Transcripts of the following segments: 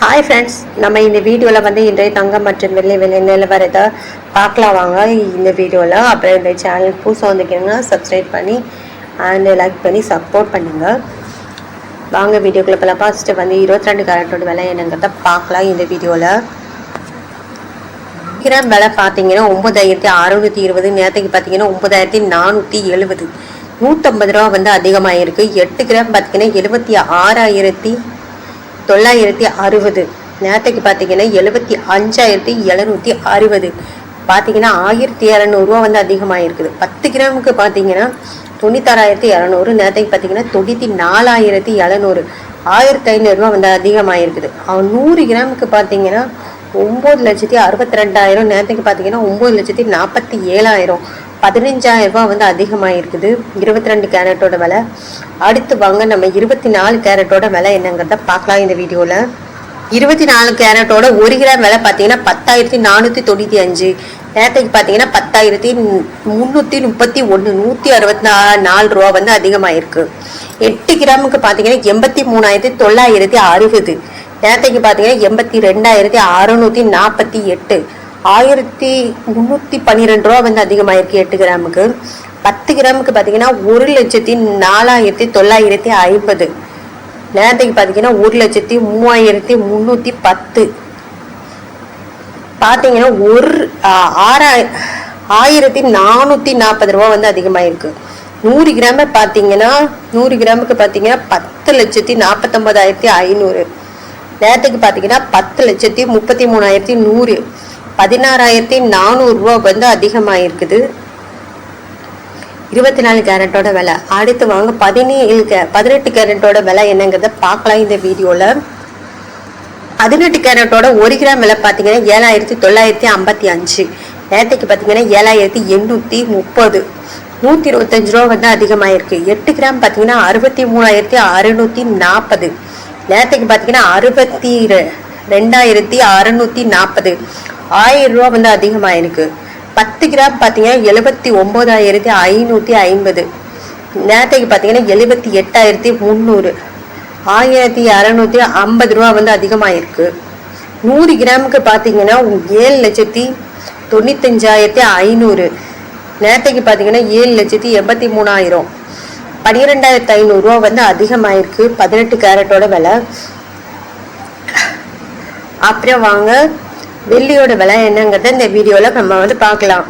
Hi friends நம்ம இந்த வீடியோவில் வந்து இன்றைய தங்கம் மற்றும் வெள்ளி வெள்ளை நிலவரத்தை பார்க்கலாம் வாங்க. இந்த வீடியோவில் அப்புறம் இந்த சேனல் புதுசாக வந்துக்கிங்கன்னா சப்ஸ்கிரைப் பண்ணி அண்ட் லைக் பண்ணி சப்போர்ட் பண்ணுங்கள் வாங்க வீடியோக்குள்ள இப்போலாம் ஃபஸ்ட்டு வந்து இருபத்தி ரெண்டு கேரட்டோட விலை என்னங்கிறத பார்க்கலாம் இந்த வீடியோவில் கிராம் விலை பார்த்தீங்கன்னா ஒம்பதாயிரத்தி அறுநூற்றி இருபது நேரத்துக்கு பார்த்தீங்கன்னா ஒன்பதாயிரத்தி நானூற்றி எழுபது. நூற்றம்பது ரூபா வந்து அதிகமாக இருக்குது எட்டு கிராம் பார்த்தீங்கன்னா எழுபத்தி ஆறாயிரத்தி தொள்ளாயிரத்தி அறுபது. நேரத்துக்கு பார்த்தீங்கன்னா எழுபத்தி அஞ்சாயிரத்தி எழுநூற்றி அறுபது. பார்த்தீங்கன்னா ஆயிரத்தி இரநூறுவா வந்து அதிகமாக இருக்குது பத்து கிராமுக்கு பார்த்தீங்கன்னா தொண்ணூத்தாறாயிரத்தி இரநூறு நேரத்துக்கு பார்த்தீங்கன்னா தொண்ணூற்றி நாலாயிரத்தி எழுநூறு. ஆயிரத்தி ஐநூறுரூவா வந்து அதிகமாக இருக்குது அவன் நூறு கிராமுக்கு பார்த்தீங்கன்னா ஒம்பது லட்சத்தி அறுபத்தி ரெண்டாயிரம் நேரத்துக்கு பார்த்தீங்கன்னா ஒம்பது லட்சத்தி நாற்பத்தி ஏழாயிரம். பதினஞ்சாயிரம் ரூபாய் வந்து அதிகமாக இருக்குது இருபத்தி ரெண்டு கேரட்டோட விலை. அடுத்து வாங்க நம்ம இருபத்தி நாலு கேரட்டோட விலை என்னங்கிறத பார்க்கலாம் இந்த வீடியோவில் இருபத்தி நாலு கேரட்டோட ஒரு கிராம் விலை பார்த்தீங்கன்னா பத்தாயிரத்தி நானூற்றி தொண்ணூற்றி அஞ்சு. நேரத்துக்கு பார்த்தீங்கன்னா பத்தாயிரத்தி முந்நூற்றி முப்பத்தி ஒன்று. நூற்றி அறுபத்தி நா நாலு ரூபா வந்து அதிகமாகிருக்கு எட்டு கிராமுக்கு பார்த்தீங்கன்னா எண்பத்தி மூணாயிரத்தி தொள்ளாயிரத்தி அறுபது. நேரத்துக்கு பார்த்தீங்கன்னா எண்பத்தி ரெண்டாயிரத்தி அறுநூத்தி நாற்பத்தி எட்டு. ஆயிரத்தி முந்நூற்றி பன்னிரெண்டு ரூபா வந்து அதிகமாயிருக்கு எட்டு கிராமுக்கு. பத்து கிராமுக்கு பார்த்தீங்கன்னா ஒரு லட்சத்தி நாலாயிரத்தி தொள்ளாயிரத்தி ஐம்பது. நேரத்துக்கு பார்த்தீங்கன்னா ஒரு லட்சத்தி மூவாயிரத்தி முந்நூற்றி பத்து. பார்த்தீங்கன்னா ஒரு ஆறாய ஆயிரத்தி நானூற்றி நாற்பது ரூபா வந்து அதிகமாயிருக்கு. நூறு கிராம பார்த்தீங்கன்னா நூறு கிராமுக்கு பார்த்தீங்கன்னா பத்து லட்சத்தி நாற்பத்தொம்பதாயிரத்தி ஐநூறு. நேரத்துக்கு பார்த்தீங்கன்னா பத்து லட்சத்தி முப்பத்தி மூணாயிரத்தி நூறு. பதினாறாயிரத்தி நானூறுரூவா வந்து அதிகமாக இருக்குது இருபத்தி நாலு கேரட்டோட விலை. அடுத்து வாங்க பதினேழு கே பதினெட்டு கேரட்டோட விலை என்னங்கிறத பார்க்கலாம் இந்த வீடியோவில் பதினெட்டு கேரட்டோட ஒரு கிராம் விலை பார்த்தீங்கன்னா ஏழாயிரத்தி தொள்ளாயிரத்தி ஐம்பத்தி அஞ்சு. நேரத்துக்கு பார்த்தீங்கன்னா ஏழாயிரத்தி எண்ணூற்றி முப்பது. நூற்றி இருபத்தஞ்சு ரூபா வந்து அதிகமாக இருக்குது எட்டு கிராம் பார்த்தீங்கன்னா அறுபத்தி மூணாயிரத்தி அறுநூற்றி நாற்பது நேரத்துக்கு பார்த்தீங்கன்னா அறுபத்தி ரெ- ரெண்டாயிரத்தி அறநூற்றி நாற்பது ஆயிரம் ரூபா வந்து அதிகமாக இருக்கு பத்து கிராம் பார்த்தீங்கன்னா எழுபத்தி ஒம்பதாயிரத்தி ஐநூற்றி ஐம்பது. நேரத்துக்கு பார்த்தீங்கன்னா எழுபத்தி எட்டாயிரத்தி முந்நூறு ஆயிரத்தி அறநூற்றி ஐம்பது ரூபா வந்து அதிகமாக இருக்கு. நூறு கிராமுக்கு பார்த்தீங்கன்னா ஏழு லட்சத்தி தொண்ணூத்தஞ்சாயிரத்தி ஐநூறு. நேரத்துக்கு பார்த்தீங்கன்னா ஏழு லட்சத்தி எண்பத்தி மூணாயிரம். பன்னிரெண்டாயிரத்து ஐநூறுரூவா வந்து அதிகமாயிருக்கு. பதினெட்டு கேரட்டோட விலை. அப்புறம் வாங்க வெள்ளியோட விலை என்னங்கிறத இந்த வீடியோவில் நம்ம வந்து பார்க்கலாம்.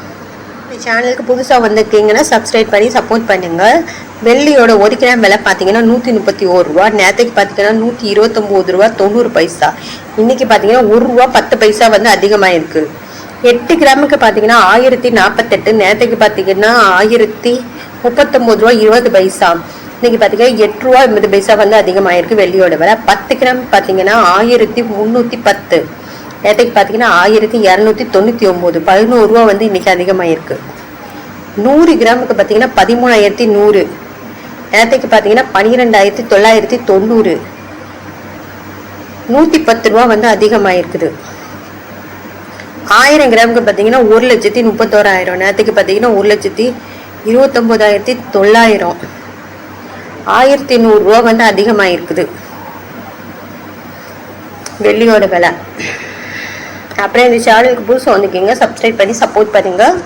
இந்த சேனலுக்கு புதுசாக வந்திருக்கீங்கன்னா சப்ஸ்கிரைப் பண்ணி சப்போர்ட் பண்ணுங்கள் வெள்ளியோட ஒரு கிராம் விலை பார்த்தீங்கன்னா நூற்றி முப்பத்தி ஒரு ரூபா. நேற்றுக்கு பார்த்தீங்கன்னா நூற்றி இருபத்தொம்போது ரூபா தொண்ணூறு பைசா. இன்றைக்கி பார்த்தீங்கன்னா ஒரு ரூபா பத்து பைசா வந்து அதிகமாக இருக்குது எட்டு கிராமுக்கு பார்த்தீங்கன்னா ஆயிரத்தி நாற்பத்தெட்டு நேரத்துக்கு பார்த்தீங்கன்னா ஆயிரத்தி முப்பத்தொம்போது ரூபா இருபது பைசா. இன்னைக்கு பார்த்தீங்கன்னா எட்டு ரூபா எண்பது பைசா வந்து அதிகமாயிருக்கு வெள்ளியோட விலை. பத்து கிராம் பார்த்தீங்கன்னா ஆயிரத்தி முந்நூற்றி பத்து. நேற்றுக்கு பார்த்தீங்கன்னா ஆயிரத்தி இரநூத்தி தொண்ணூற்றி ஒம்பது. பதினோரு ரூபா வந்து இன்னைக்கு அதிகமாயிருக்கு. நூறு கிராமுக்கு பார்த்தீங்கன்னா பதிமூணாயிரத்தி நூறு. நேற்றுக்கு பார்த்தீங்கன்னா பன்னிரெண்டாயிரத்தி தொள்ளாயிரத்தி தொண்ணூறு. நூற்றி பத்து ரூபா வந்து அதிகமாயிருக்குது. ஆயிரம் கிராமுக்கு பார்த்தீங்கன்னா ஒரு லட்சத்தி முப்பத்தோராயிரம். நேரத்துக்கு பார்த்தீங்கன்னா ஒரு லட்சத்தி இருபத்தொம்போதாயிரத்தி தொள்ளாயிரம். ஆயிரத்தி நூறுரூவா வந்து அதிகமாக இருக்குது வெள்ளியோட விலை. அப்புறம் இந்த சேனலுக்கு புதுசாக வந்துக்கிங்க சப்ஸ்கிரைப் பண்ணி சப்போர்ட் பண்ணுங்கள்